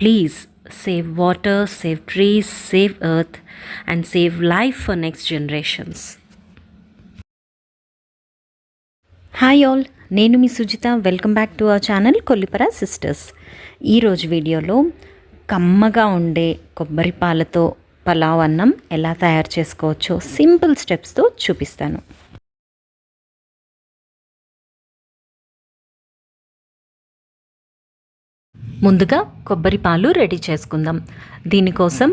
Please save water save trees save earth and save life for next generations hi all నేను మీ Sujitha. Welcome back to our channel Kollipara sisters ఈరోజు వీడియోలో కమ్మగా ఉండే కొబ్బరి పాలతో పలావ్ అన్నం ఎలా తయారు చేసుకోవచ్చో సింపుల్ స్టెప్స్తో చూపిస్తాను. ముందుగా కొబ్బరి పాలు రెడీ చేసుకుందాం. దీనికోసం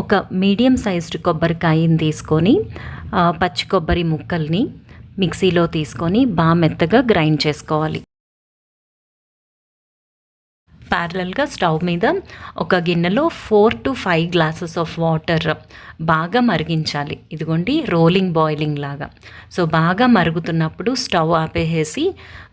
ఒక మీడియం సైజ్డ్ కొబ్బరికాయని తీసుకొని పచ్చి కొబ్బరి ముక్కల్ని మిక్సీలో తీసుకొని బాగా మెత్తగా గ్రైండ్ చేసుకోవాలి. ప్యారలల్గా స్టవ్ మీద ఒక గిన్నెలో four to five glasses of water బాగా మరిగించాలి. ఇదిగోండి రోలింగ్ బాయిలింగ్ లాగా. సో బాగా మరుగుతున్నప్పుడు స్టవ్ ఆపేసేసి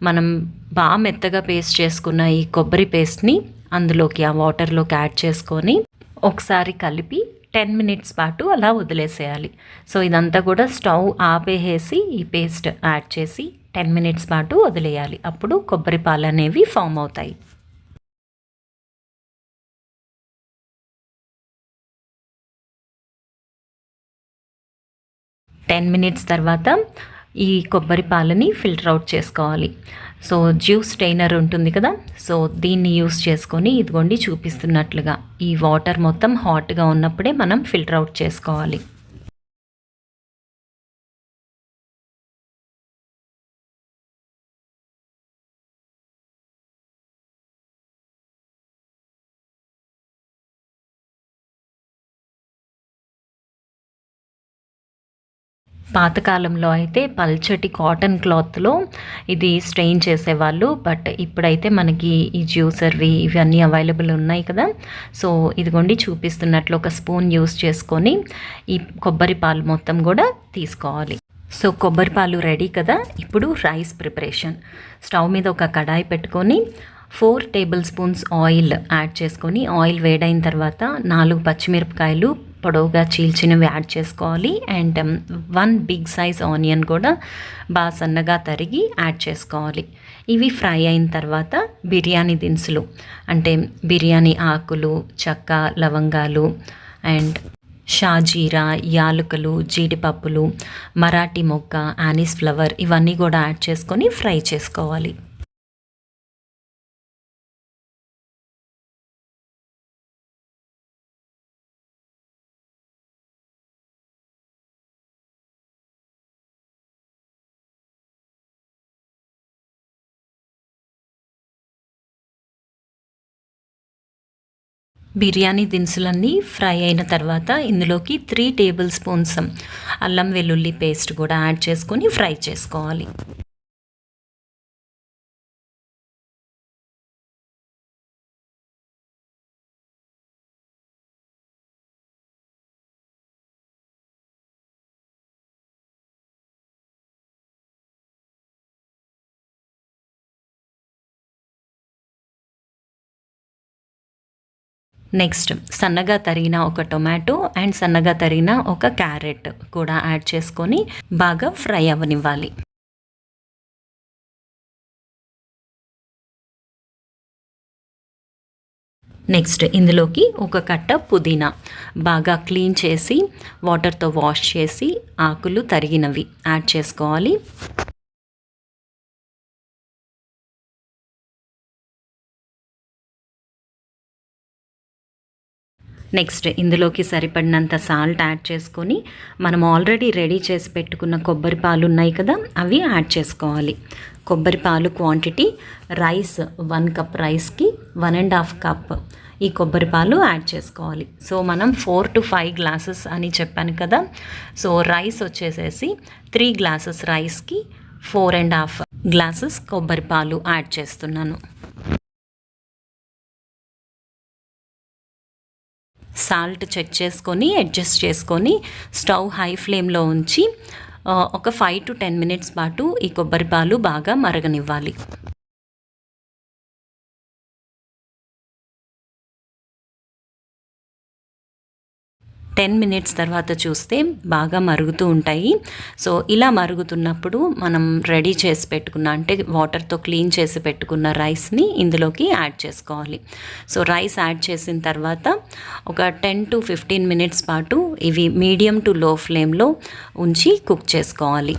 మనం బాగా మెత్తగా పేస్ట్ చేసుకున్న ఈ కొబ్బరి పేస్ట్ని అందులోకి ఆ వాటర్లోకి యాడ్ చేసుకొని ఒకసారి కలిపి టెన్ మినిట్స్ పాటు అలా వదిలేసేయాలి. సో ఇదంతా కూడా స్టవ్ ఆపేసేసి ఈ పేస్ట్ యాడ్ చేసి టెన్ మినిట్స్ పాటు వదిలేయాలి. అప్పుడు కొబ్బరి పాలు అనేవి ఫామ్ అవుతాయి. టెన్ మినిట్స్ తర్వాత ఈ కొబ్బరి పాలని ఫిల్టర్ అవుట్ చేసుకోవాలి. సో జ్యూస్ స్టెయినర్ ఉంటుంది కదా సో దీన్ని యూస్ చేసుకొని ఇదిగోండి చూపిస్తున్నట్లుగా ఈ వాటర్ మొత్తం హాట్గా ఉన్నప్పుడే మనం ఫిల్టర్ అవుట్ చేసుకోవాలి. పాతకాలంలో అయితే పల్చటి కాటన్ క్లాత్లో ఇది స్ట్రెయిన్ చేసేవాళ్ళు. బట్ ఇప్పుడైతే మనకి ఈ జ్యూసర్వి ఇవన్నీ అవైలబుల్ ఉన్నాయి కదా. సో ఇదిగోండి చూపిస్తున్నట్లు ఒక స్పూన్ యూస్ చేసుకొని ఈ కొబ్బరి పాలు మొత్తం కూడా తీసుకోవాలి. సో కొబ్బరి పాలు రెడీ కదా. ఇప్పుడు రైస్ ప్రిపరేషన్. స్టవ్ మీద ఒక కడాయి పెట్టుకొని four tablespoons oil add చేసుకొని ఆయిల్ వేడైన తర్వాత నాలుగు పచ్చిమిరపకాయలు పొడవుగా చీల్చినవి యాడ్ చేసుకోవాలి and one big size onion కూడా బాగా సన్నగా తరిగి యాడ్ చేసుకోవాలి. ఇవి ఫ్రై అయిన తర్వాత బిర్యానీ దినుసులు అంటే బిర్యానీ ఆకులు చెక్క లవంగాలు అండ్ షాజీరా యాలకులు జీడిపప్పులు మరాఠీ మొక్క యానిస్ ఫ్లవర్ ఇవన్నీ కూడా యాడ్ చేసుకొని ఫ్రై చేసుకోవాలి. బిర్యానీ దినుసులన్నీ ఫ్రై అయిన తర్వాత ఇందులోకి త్రీ టేబుల్ స్పూన్స్ అల్లం వెల్లుల్లి పేస్ట్ కూడా యాడ్ చేసుకొని ఫ్రై చేసుకోవాలి. నెక్స్ట్ సన్నగా తరిగిన ఒక టొమాటో అండ్ సన్నగా తరిగిన ఒక క్యారెట్ కూడా యాడ్ చేసుకొని బాగా ఫ్రై అవ్వనివ్వాలి. నెక్స్ట్ ఇందులోకి ఒక కట్ట పుదీనా బాగా క్లీన్ చేసి వాటర్తో వాష్ చేసి ఆకులు తరిగినవి యాడ్ చేసుకోవాలి. నెక్స్ట్ ఇందులోకి సరిపడినంత సాల్ట్ యాడ్ చేసుకొని మనం ఆల్రెడీ రెడీ చేసి పెట్టుకున్న కొబ్బరి పాలు ఉన్నాయి కదా అవి యాడ్ చేసుకోవాలి. కొబ్బరి పాలు క్వాంటిటీ రైస్ వన్ కప్ రైస్కి వన్ అండ్ హాఫ్ కప్ ఈ కొబ్బరి పాలు యాడ్ చేసుకోవాలి. సో మనం ఫోర్ టు ఫైవ్ గ్లాసెస్ అని చెప్పాను కదా సో రైస్ వచ్చేసేసి త్రీ గ్లాసెస్ రైస్కి ఫోర్ అండ్ హాఫ్ గ్లాసెస్ కొబ్బరి పాలు యాడ్ చేస్తున్నాను. సాల్ట్ చెక్ చేసుకొని అడ్జస్ట్ చేసుకొని స్టవ్ హై ఫ్లేమ్లో ఉంచి ఒక ఫైవ్ టు టెన్ మినిట్స్ పాటు ఈ కొబ్బరి పాలు బాగా మరగనివ్వాలి. టెన్ మినిట్స్ తర్వాత చూస్తే బాగా మరుగుతూ ఉంటాయి. సో ఇలా మరుగుతున్నప్పుడు మనం రెడీ చేసి పెట్టుకున్న అంటే వాటర్తో క్లీన్ చేసి పెట్టుకున్న రైస్ని ఇందులోకి యాడ్ చేసుకోవాలి. సో రైస్ యాడ్ చేసిన తర్వాత ఒక టెన్ టు ఫిఫ్టీన్ మినిట్స్ పాటు ఇవి మీడియం టు లో ఫ్లేమ్లో ఉంచి కుక్ చేసుకోవాలి.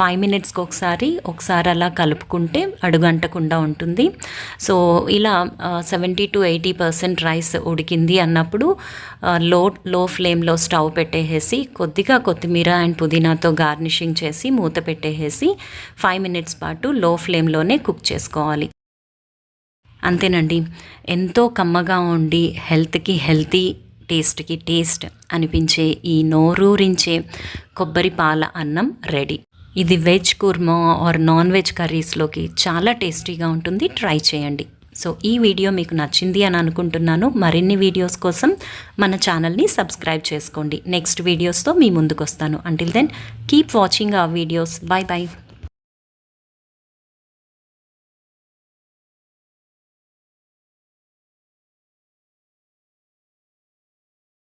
ఫైవ్ మినిట్స్కి ఒకసారి ఒకసారి అలా కలుపుకుంటే అడుగంటకుండా ఉంటుంది. సో ఇలా seventy to eighty percent rice ఉడికింది అన్నప్పుడు లో లో ఫ్లేమ్లో స్టవ్ పెట్టేసి కొద్దిగా కొత్తిమీర అండ్ పుదీనాతో గార్నిషింగ్ చేసి మూత పెట్టేసి ఫైవ్ మినిట్స్ పాటు లో ఫ్లేమ్లోనే కుక్ చేసుకోవాలి. అంతేనండి. ఎంతో కమ్మగా ఉండి హెల్త్కి హెల్తీ టేస్ట్కి టేస్ట్ అనిపించే ఈ నోరూరించే కొబ్బరి పాల అన్నం రెడీ. ఇది veg kurma or non veg కర్రీస్లోకి చాలా టేస్టీగా ఉంటుంది. ట్రై చేయండి. సో ఈ వీడియో మీకు నచ్చింది అని అనుకుంటున్నాను. మరిన్ని వీడియోస్ కోసం మన ఛానల్ని సబ్స్క్రైబ్ చేసుకోండి. నెక్స్ట్ వీడియోస్తో మీ ముందుకు వస్తాను until then keep watching uh videos bye bye